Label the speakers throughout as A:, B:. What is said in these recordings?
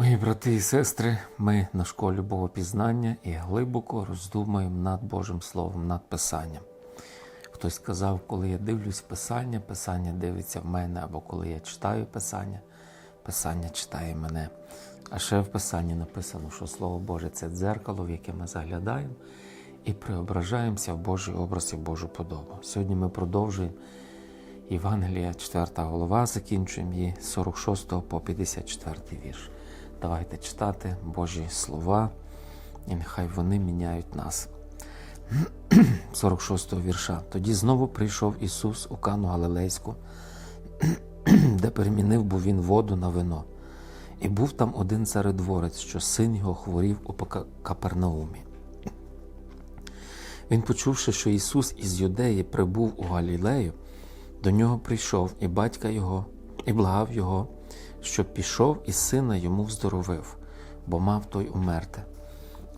A: Мої брати і сестри, ми на школі Богопізнання і глибоко роздумуємо над Божим Словом, над Писанням. Хтось сказав, коли я дивлюсь Писання, Писання дивиться в мене, або коли я читаю Писання, Писання читає мене. А ще в Писанні написано, що Слово Боже це дзеркало, в яке ми заглядаємо і преображаємося в Божий образ і в Божу подобу. Сьогодні ми продовжуємо Євангелія, 4 голова, закінчуємо її з 46 по 54 вірш. Давайте читати Божі слова, і нехай вони міняють нас. 46 вірша. Тоді знову прийшов Ісус у Кану Галилейську, де перемінив був він воду на вино. І був там один царедворець, що син його хворів у Капернаумі. Він, почувши, що Ісус із Юдеї прибув у Галілею, до нього прийшов і батька його, і благав його, щоб пішов і сина йому вздоровив, бо мав той умерти.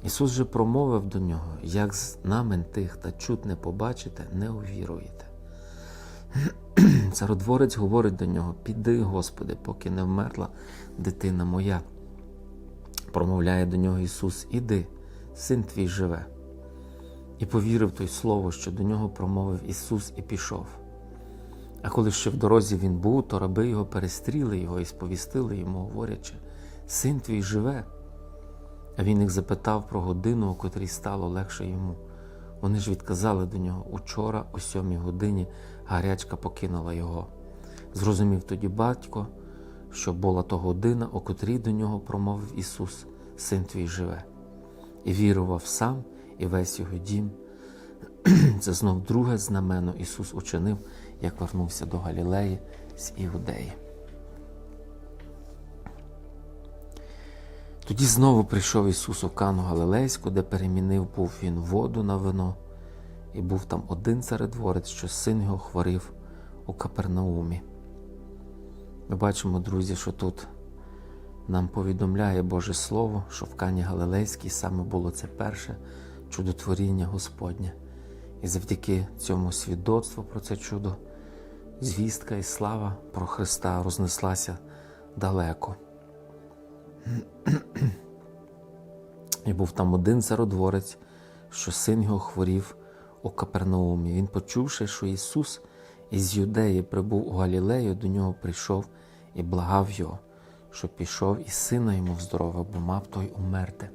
A: Ісус же промовив до нього, як знамен тих та чут не побачите, не увіруєте. Цародворець говорить до нього: Піди, Господи, поки не вмерла дитина моя. Промовляє до нього Ісус: Іди, син твій живе. І повірив той слово, що до нього промовив Ісус, і пішов. А коли ще в дорозі він був, то раби його перестріли його і сповістили йому, говорячи: Син твій живе. А він їх запитав про годину, у котрій стало легше йому. Вони ж відказали до нього учора, о сьомій годині, гарячка покинула його. Зрозумів тоді батько, що була то година, о котрій до нього промовив Ісус, син твій живе, і вірував сам і весь його дім. Це знов друге знамено Ісус учинив, як вернувся до Галілеї з Іудеї. Тоді знову прийшов Ісус у Кану Галилейську, де перемінив був він воду на вино, і був там один царедворець, що син його хворів у Капернаумі. Ми бачимо, друзі, що тут нам повідомляє Боже Слово, що в Кані Галилейській саме було це перше чудотворіння Господнє. І завдяки цьому свідоцтву про це чудо, звістка і слава про Христа рознеслася далеко. І був там один цародворець, що син його хворів у Капернаумі. Він, почувши, що Ісус із Юдеї прибув у Галілею, до нього прийшов і благав його, що пішов і сина йому вздоровив, бо мав той умерти.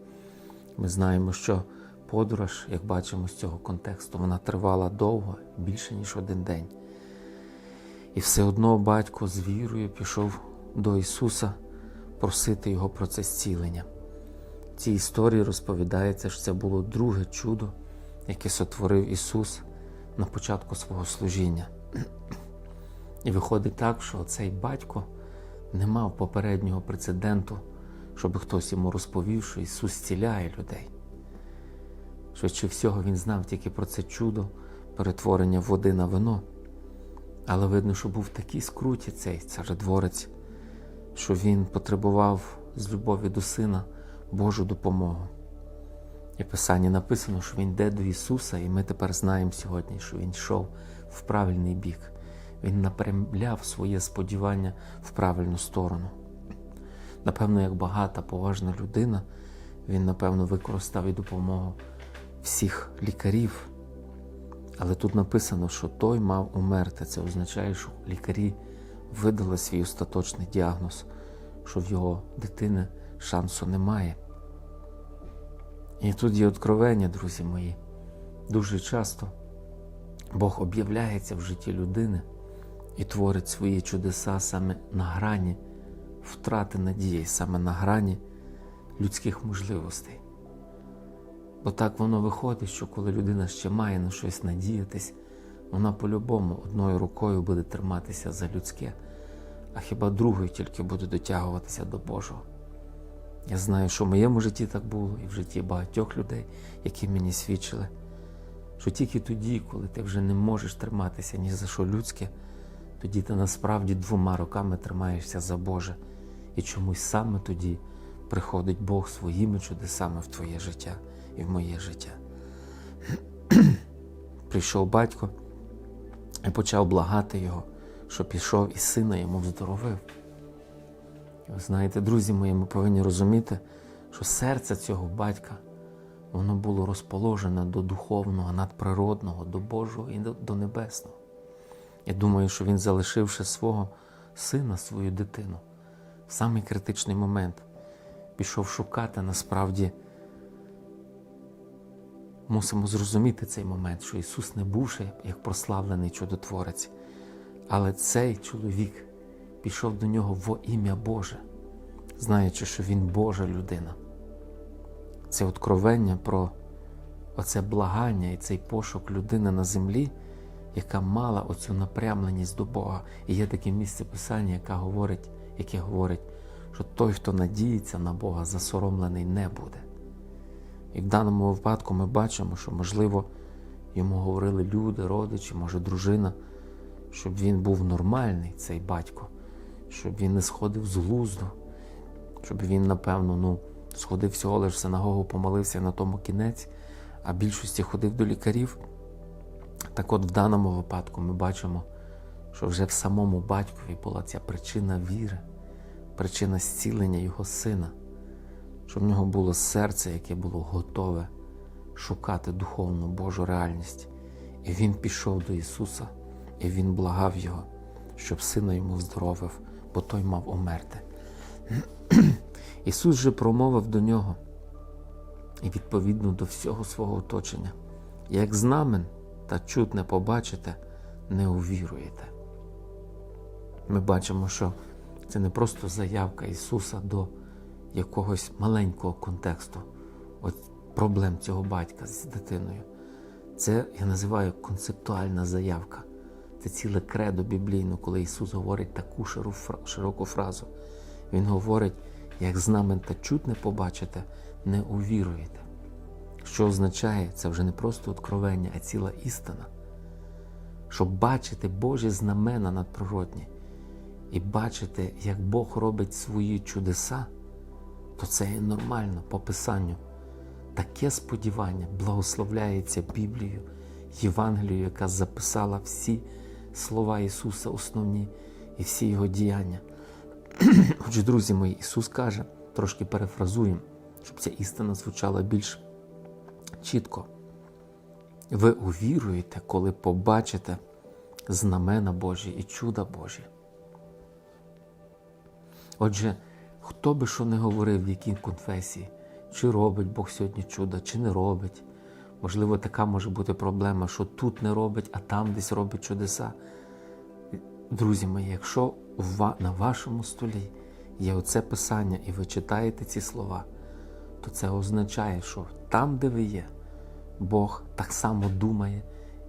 A: Ми знаємо, що подорож, як бачимо з цього контексту, вона тривала довго, більше ніж один день. І все одно батько з вірою пішов до Ісуса просити Його про це зцілення. В цій історії розповідається, що це було друге чудо, яке сотворив Ісус на початку свого служіння. І виходить так, що цей батько не мав попереднього прецеденту, щоб хтось йому розповів, що Ісус зціляє людей. Швидше всього, він знав тільки про це чудо, перетворення води на вино. Але видно, що був такий скруті цей царедворець, що він потребував з любові до сина Божу допомогу. І в Писанні написано, що він йде до Ісуса, і ми тепер знаємо сьогодні, що Він йшов в правильний бік. Він напрямляв своє сподівання в правильну сторону. Напевно, як багата, поважна людина, він, напевно, використав і допомогу всіх лікарів. Але тут написано, що той мав умерти. Це означає, що лікарі видали свій остаточний діагноз, що в його дитини шансу немає. І тут є откровення, друзі мої. Дуже часто Бог об'являється в житті людини і творить свої чудеса саме на грані втрати надії, саме на грані людських можливостей. Бо так воно виходить, що коли людина ще має на щось надіятись, вона по-любому одною рукою буде триматися за людське, а хіба другою тільки буде дотягуватися до Божого. Я знаю, що в моєму житті так було, і в житті багатьох людей, які мені свідчили, що тільки тоді, коли ти вже не можеш триматися ні за що людське, тоді ти насправді двома руками тримаєшся за Боже. І чомусь саме тоді приходить Бог своїми чудесами в твоє життя і в моє життя. Прийшов батько і почав благати його, що пішов і сина йому вздоровив. Ви знаєте, друзі мої, ми повинні розуміти, що серце цього батька воно було розположене до духовного, надприродного, до Божого і до небесного. Я думаю, що він, залишивши свого сина, свою дитину, в самий критичний момент пішов шукати насправді. Мусимо зрозуміти цей момент, що Ісус не бувши як прославлений чудотворець, але цей чоловік пішов до нього во ім'я Боже, знаючи, що Він Божа людина. Це откровення про оце благання і цей пошук людини на землі, яка мала оцю напрямленість до Бога. І є таке місце Писання, яке говорить, яке говорить, що той, хто надіється на Бога, засоромлений не буде. І в даному випадку ми бачимо, що, можливо, йому говорили люди, родичі, може, дружина, щоб він був нормальний, цей батько, щоб він не сходив з глузду, щоб він, напевно, ну, сходив всього лише в синагогу, помолився на тому кінець, а більшості ходив до лікарів. Так от в даному випадку ми бачимо, що вже в самому батькові була ця причина віри, причина зцілення його сина щоб в нього було серце, яке було готове шукати духовну Божу реальність. І він пішов до Ісуса, і Він благав Його, щоб сина йому вздоровив, бо той мав умерти. Ісус же промовив до нього і відповідно до всього свого оточення. Як знамен та чуд не побачите, не увіруєте. Ми бачимо, що це не просто заявка Ісуса до якогось маленького контексту от проблем цього батька з дитиною. Це я називаю концептуальна заявка. Це ціле кредо біблійно, коли Ісус говорить таку широку фразу. Він говорить, як знамен та чут не побачите, не увіруєте. Що означає, це вже не просто откровення, а ціла істина. Щоб бачити Божі знамена надприродні і бачити, як Бог робить свої чудеса, то це є нормально по Писанню. Таке сподівання благословляється Біблією, Євангелією, яка записала всі слова Ісуса, основні і всі Його діяння. Отже, друзі мої, Ісус каже, трошки перефразуємо, щоб ця істина звучала більш чітко. Ви увіруєте, коли побачите знамена Божі і чуда Божі. Отже, хто би що не говорив, в якій конфесії, чи робить Бог сьогодні чудо, чи не робить. Можливо, така може бути проблема, що тут не робить, а там десь робить чудеса. Друзі мої, якщо на вашому столі є оце писання, і ви читаєте ці слова, то це означає, що там, де ви є, Бог так само думає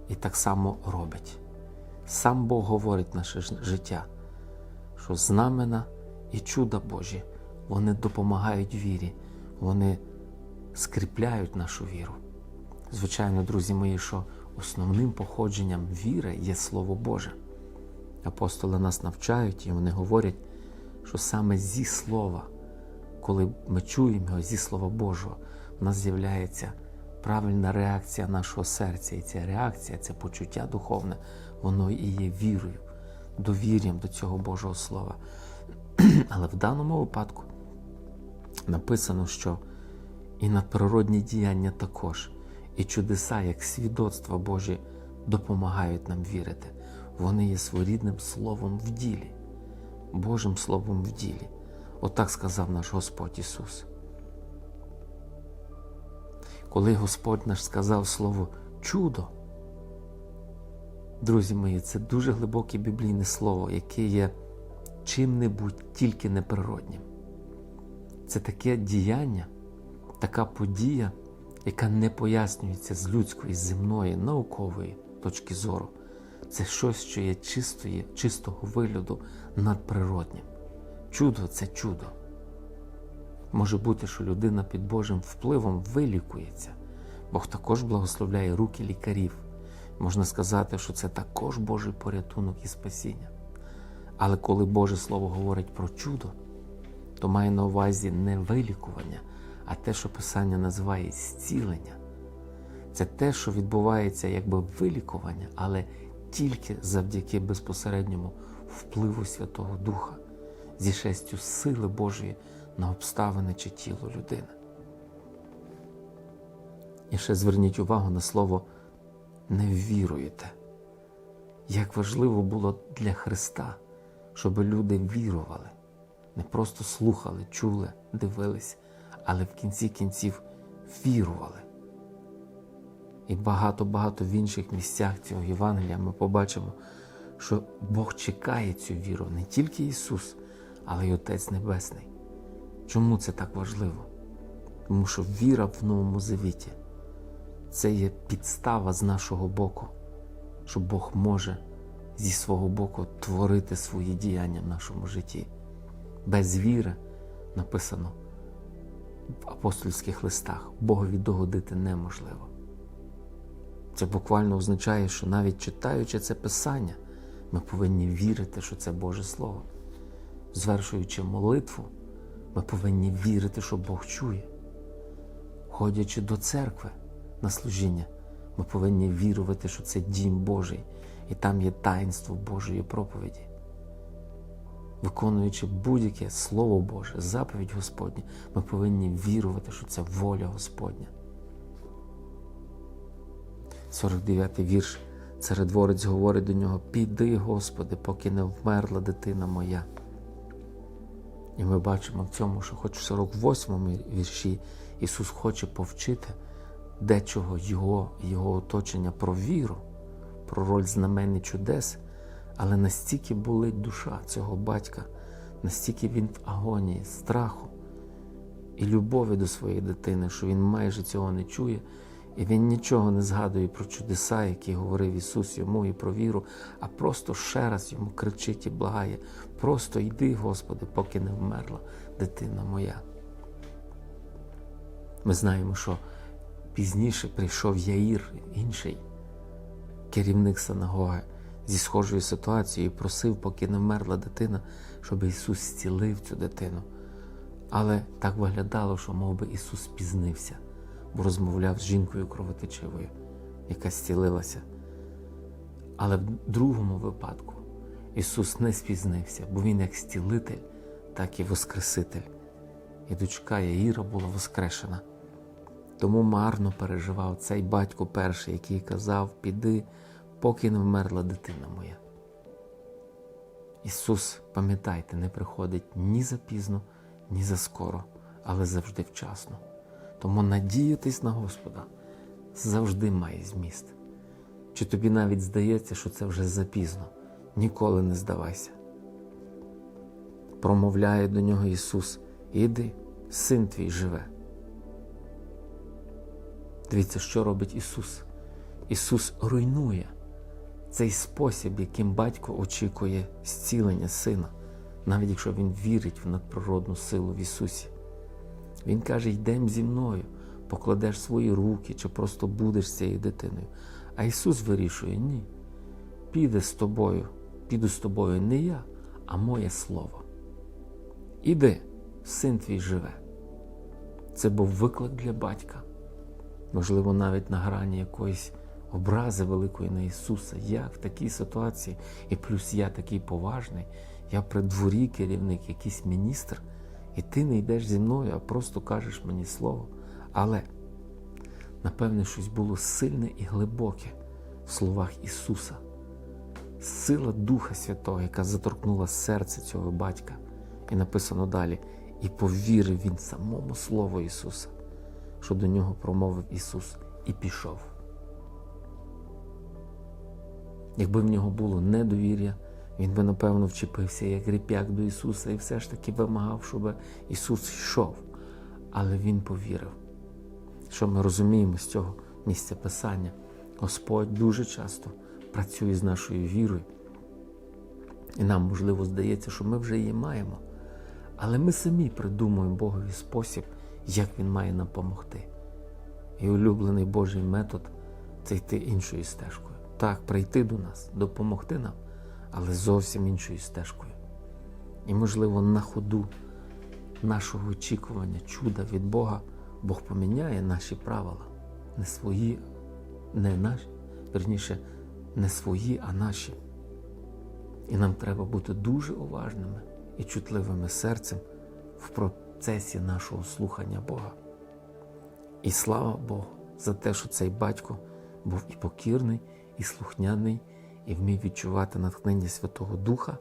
A: і так само робить. Сам Бог говорить наше життя, що знамена і чуда Божі вони допомагають вірі, вони скріпляють нашу віру. Звичайно, друзі мої, що основним походженням віри є Слово Боже. Апостоли нас навчають і вони говорять, що саме зі слова, коли ми чуємо його зі Слова Божого, в нас з'являється правильна реакція нашого серця. І ця реакція, це почуття духовне, воно і є вірою, довір'ям до цього Божого Слова. Але в даному випадку написано, що і надприродні діяння також, і чудеса, як свідоцтва Божі, допомагають нам вірити. Вони є своєрідним словом в ділі, Божим Словом в ділі. Отак сказав наш Господь Ісус. Коли Господь наш сказав слово чудо, друзі мої, це дуже глибоке біблійне слово, яке є чим-небудь тільки неприроднім. Це таке діяння, така подія, яка не пояснюється з людської, земної, наукової точки зору. Це щось, що є чистої, чистого вигляду надприроднім. Чудо це чудо. Може бути, що людина під Божим впливом вилікується. Бог також благословляє руки лікарів. Можна сказати, що це також Божий порятунок і спасіння. Але коли Боже Слово говорить про чудо, то має на увазі не вилікування, а те, що Писання називає зцілення. Це те, що відбувається якби вилікування, але тільки завдяки безпосередньому впливу Святого Духа. зішестю сили Божої на обставини чи тіло людини. І ще зверніть увагу на слово не ввіруєте. Як важливо було для Христа, щоб люди вірували, не просто слухали, чули, дивились, але в кінці кінців вірували. І багато-багато в інших місцях цього Євангелія ми побачимо, що Бог чекає цю віру, не тільки Ісус, але й Отець Небесний. Чому це так важливо? Тому що віра в Новому Завіті це є підстава з нашого боку, що Бог може зі свого боку творити свої діяння в нашому житті. Без віри написано в апостольських листах Богові догодити неможливо. Це буквально означає, що навіть читаючи це Писання, ми повинні вірити, що це Боже Слово. Звершуючи молитву, ми повинні вірити, що Бог чує. Ходячи до церкви на служіння, ми повинні вірувати, що це дім Божий, і там є таїнство Божої проповіді. Виконуючи будь-яке Слово Боже, заповідь Господня, ми повинні вірувати, що це воля Господня. 49-й вірш. Царедворець говорить до нього: Піди, Господи, поки не вмерла дитина моя. І ми бачимо в цьому, що хоч в 48-му вірші Ісус хоче повчити дечого Його, Його оточення про віру, про роль знамен і чудес, але настільки болить душа цього батька, настільки він в агонії, страху і любові до своєї дитини, що він майже цього не чує. І він нічого не згадує про чудеса, які говорив Ісус йому і про віру, а просто ще раз йому кричить і благає: просто йди, Господи, поки не вмерла дитина моя. Ми знаємо, що пізніше прийшов Яїр, інший керівник синагоги, зі схожою ситуацією просив, поки не вмерла дитина, щоб Ісус зцілив цю дитину. Але так виглядало, що мов би Ісус спізнився бо розмовляв з жінкою кровотечивою, яка зцілилася. Але в другому випадку Ісус не спізнився, бо Він як зцілитель, так і Воскреситель. І дочка Яїра була воскрешена. Тому марно переживав цей батько перший, який казав: Піди, поки не вмерла дитина моя. Ісус, пам'ятайте, не приходить ні запізно, ні заскоро, але завжди вчасно. Тому надіятись на Господа завжди має зміст. Чи тобі навіть здається, що це вже запізно, ніколи не здавайся. Промовляє до нього Ісус: Іди, син твій живе. Дивіться, що робить Ісус. Ісус руйнує цей спосіб, яким батько очікує зцілення сина, навіть якщо Він вірить в надприродну силу в Ісусі. Він каже: йдем зі мною, покладеш свої руки чи просто будеш цією дитиною. А Ісус вирішує: ні. Піде з тобою, піду з тобою не я, а моє Слово. Іди, син твій живе. Це був виклик для батька. Можливо, навіть на грані якоїсь образи великої на Ісуса. Як в такій ситуації, і плюс я такий поважний, я при дворі керівник, якийсь міністр. І ти не йдеш зі мною, а просто кажеш мені слово. Але, напевне, щось було сильне і глибоке в словах Ісуса. Сила Духа Святого, яка заторкнула серце цього батька. І написано далі: і повірив він самому Слову Ісуса, що до нього промовив Ісус, і пішов. Якби в нього було недовір'я, він би, напевно, вчепився як ріп'як до Ісуса і все ж таки вимагав, щоб Ісус йшов. Але Він повірив. Що ми розуміємо з цього місця Писання? Господь дуже часто працює з нашою вірою. І нам, можливо, здається, що ми вже її маємо. Але ми самі придумуємо Богові спосіб, як Він має нам допомогти. І улюблений Божий метод це йти іншою стежкою. Так, прийти до нас, допомогти нам але зовсім іншою стежкою. І, можливо, на ходу нашого очікування, чуда від Бога, Бог поміняє наші правила, не свої, не наші, верніше, не свої, а наші. І нам треба бути дуже уважними і чутливими серцем в процесі нашого слухання Бога. І слава Богу за те, що цей батько був і покірний, і слухняний, і вмів відчувати натхнення Святого Духа,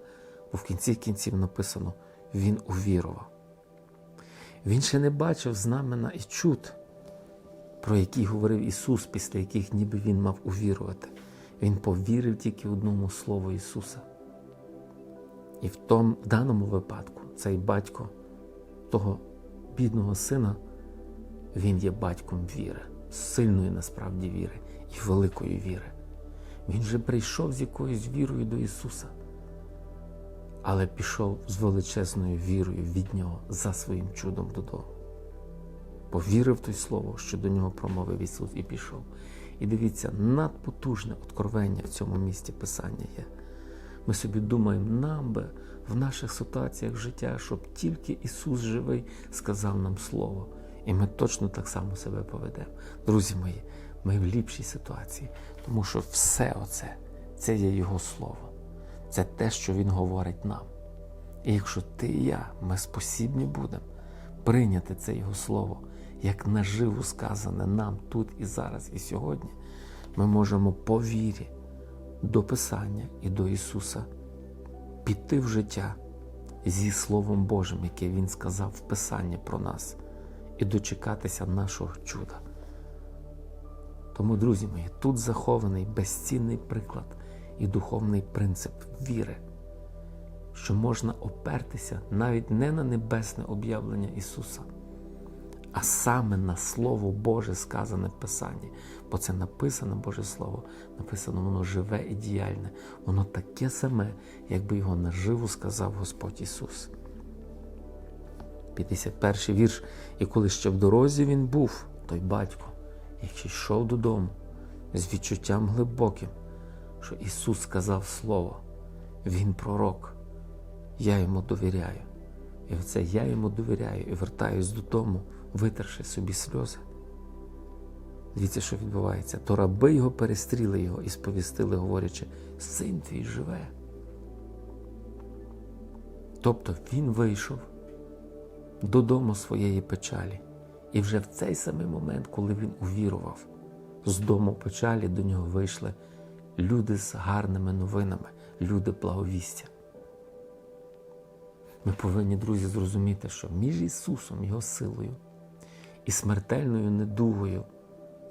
A: бо в кінці кінців написано Він увірував. Він ще не бачив знамена і чуд, про які говорив Ісус, після яких ніби Він мав увірувати. Він повірив тільки одному Слову Ісуса. І в, том, в даному випадку цей батько того бідного сина, він є батьком віри, сильної насправді віри і великої віри. Він же прийшов з якоюсь вірою до Ісуса, але пішов з величезною вірою від Нього за своїм чудом додому. Повірив той слово, що до нього промовив Ісус і пішов. І дивіться, надпотужне откровення в цьому місці Писання є. Ми собі думаємо, нам би в наших ситуаціях життя, щоб тільки Ісус живий сказав нам Слово. І ми точно так само себе поведемо. Друзі мої, ми в ліпшій ситуації, тому що все оце це є Його Слово. Це те, що Він говорить нам. І якщо ти і я, ми спосібні будемо прийняти це Його Слово, як наживо сказане нам тут і зараз, і сьогодні, ми можемо по вірі до Писання і до Ісуса піти в життя зі Словом Божим, яке Він сказав в Писанні про нас, і дочекатися нашого чуда. Тому, друзі мої, тут захований безцінний приклад і духовний принцип віри, що можна опертися навіть не на небесне об'явлення Ісуса, а саме на Слово Боже сказане в Писанні. Бо це написане Боже Слово, написано, воно живе і діяльне, воно таке саме, якби його наживо сказав Господь Ісус. 51 вірш. І коли ще в дорозі він був, той батько, який йшов додому з відчуттям глибоким, що Ісус сказав Слово, Він пророк, я йому довіряю. І оце я йому довіряю і вертаюсь додому, витерши собі сльози. Дивіться, що відбувається. То раби його перестріли його і сповістили, говорячи, син твій живе. Тобто він вийшов додому своєї печалі. І вже в цей самий момент, коли він увірував, з дому печалі до нього вийшли люди з гарними новинами, люди благовістя. Ми повинні, друзі, зрозуміти, що між Ісусом, Його силою і смертельною недугою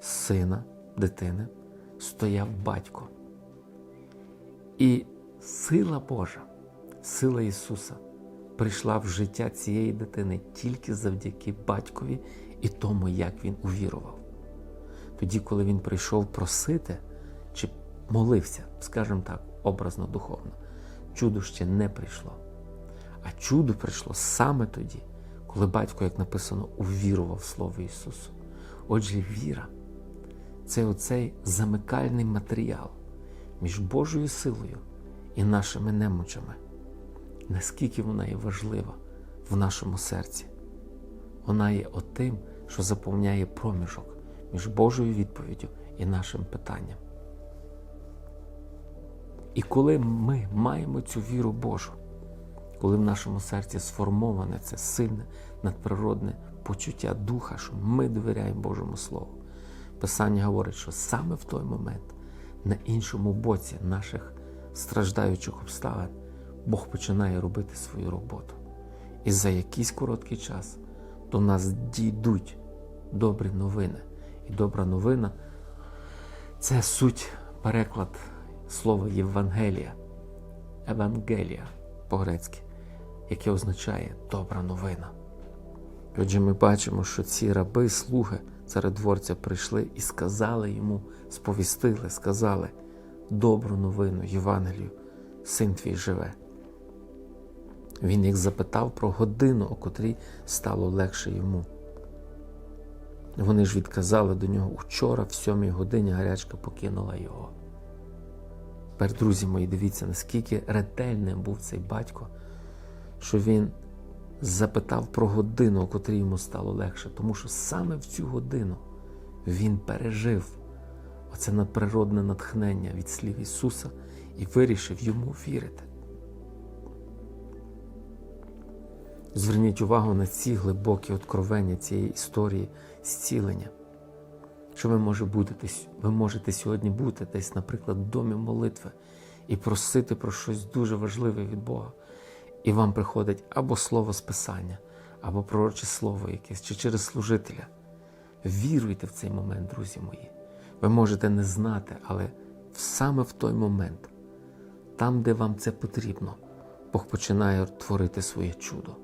A: сина, дитини, стояв батько. І сила Божа, сила Ісуса прийшла в життя цієї дитини тільки завдяки батькові і тому, як він увірував. Тоді, коли він прийшов просити чи молився, скажімо так, образно духовно, чудо ще не прийшло. А чудо прийшло саме тоді, коли батько, як написано, увірував Слово Ісусу. Отже, віра це оцей замикальний матеріал між Божою силою і нашими немочами. Наскільки вона є важлива в нашому серці. Вона є отим, що заповняє проміжок між Божою відповіддю і нашим питанням. І коли ми маємо цю віру Божу, коли в нашому серці сформоване це сильне надприродне почуття духа, що ми довіряємо Божому Слову, Писання говорить, що саме в той момент, на іншому боці наших страждаючих обставин, Бог починає робити свою роботу. І за якийсь короткий час до нас дійдуть добрі новини. І добра новина це суть переклад слова Євангелія, Евангелія по-грецьки, яке означає добра новина. Отже, ми бачимо, що ці раби, слуги царедворця прийшли і сказали йому, сповістили, сказали добру новину Євангелію, син твій живе. Він їх запитав про годину, о котрій стало легше йому. Вони ж відказали до нього учора, в сьомій годині гарячка покинула його. Тепер, друзі мої, дивіться, наскільки ретельним був цей батько, що він запитав про годину, о котрій йому стало легше, тому що саме в цю годину він пережив оце надприродне натхнення від слів Ісуса і вирішив йому вірити. Зверніть увагу на ці глибокі откровення цієї історії зцілення. Що ви, може бути, ви можете сьогодні бути десь, наприклад, в домі молитви і просити про щось дуже важливе від Бога. І вам приходить або слово з Писання, або пророче слово якесь, чи через служителя. Віруйте в цей момент, друзі мої. Ви можете не знати, але саме в той момент, там, де вам це потрібно, Бог починає творити своє чудо.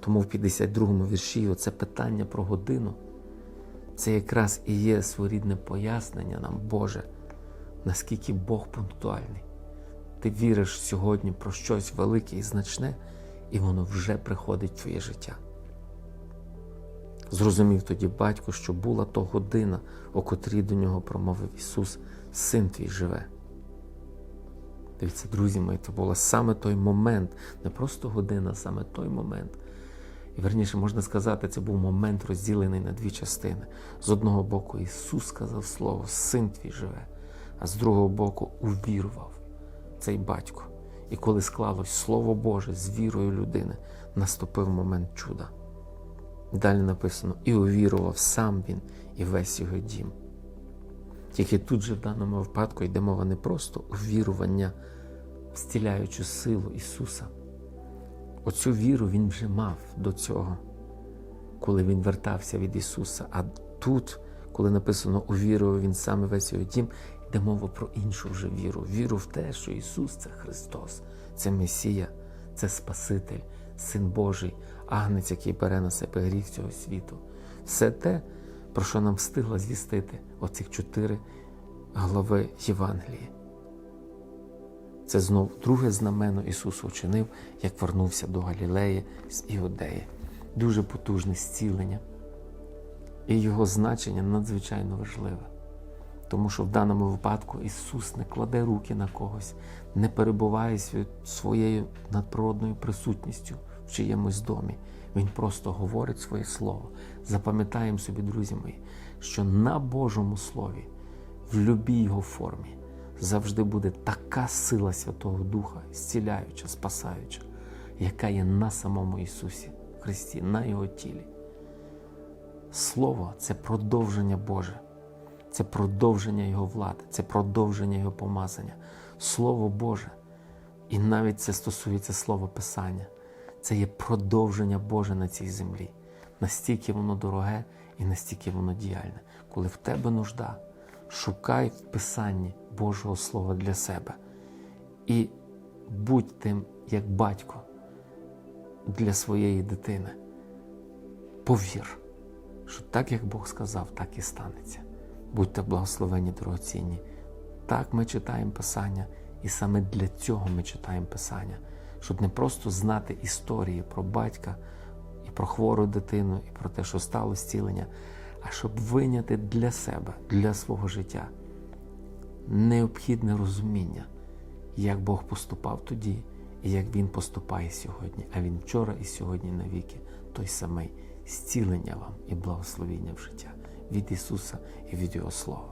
A: Тому в 52-му вірші оце питання про годину це якраз і є своєрідне пояснення нам, Боже, наскільки Бог пунктуальний. Ти віриш сьогодні про щось велике і значне, і воно вже приходить в твоє життя. Зрозумів тоді батько, що була то година, о котрій до нього промовив Ісус, син твій живе. Дивіться, друзі мої, це був саме той момент, не просто година, саме той момент. І верніше можна сказати, це був момент розділений на дві частини. З одного боку, Ісус сказав Слово, син твій живе, а з другого боку увірував цей батько. І коли склалось Слово Боже з вірою людини, наступив момент чуда. Далі написано: і увірував сам він і весь його дім. Тільки тут же в даному випадку йде мова не просто увірування в зціляючу силу Ісуса. Оцю віру він вже мав до цього, коли він вертався від Ісуса. А тут, коли написано увірував він сам і весь його дім, йде мова про іншу вже віру. Віру в те, що Ісус це Христос, це Месія, це Спаситель, Син Божий, агнець, який бере на себе гріх цього світу. Все те, про що нам встигла звістити оцих чотири глави Євангелії. Це знов друге знамено Ісус учинив, як вернувся до Галілеї з Іудеї. Дуже потужне зцілення. І його значення надзвичайно важливе. Тому що в даному випадку Ісус не кладе руки на когось, не перебуває своєю надприродною присутністю в чиємусь домі. Він просто говорить своє слово. Запам'ятаємо собі, друзі мої, що на Божому Слові, в любій його формі, завжди буде така сила Святого Духа, зціляюча, спасаюча, яка є на самому Ісусі Христі, на Його тілі. Слово це продовження Боже, це продовження Його влади, це продовження Його помазання. Слово Боже. І навіть це стосується слова Писання. Це є продовження Боже на цій землі. Настільки воно дороге і настільки воно діяльне. Коли в тебе нужда, шукай в Писанні Божого Слова для себе. І будь тим, як батько для своєї дитини. Повір, що так, як Бог сказав, так і станеться. Будьте благословені, дорогоцінні. Так ми читаємо Писання, і саме для цього ми читаємо Писання, щоб не просто знати історії про батька і про хвору дитину, і про те, що стало зцілення, а щоб виняти для себе, для свого життя необхідне розуміння, як Бог поступав тоді і як Він поступає сьогодні. А Він вчора і сьогодні навіки той самий зцілення вам і благословіння в життя від Ісуса і від Його Слова.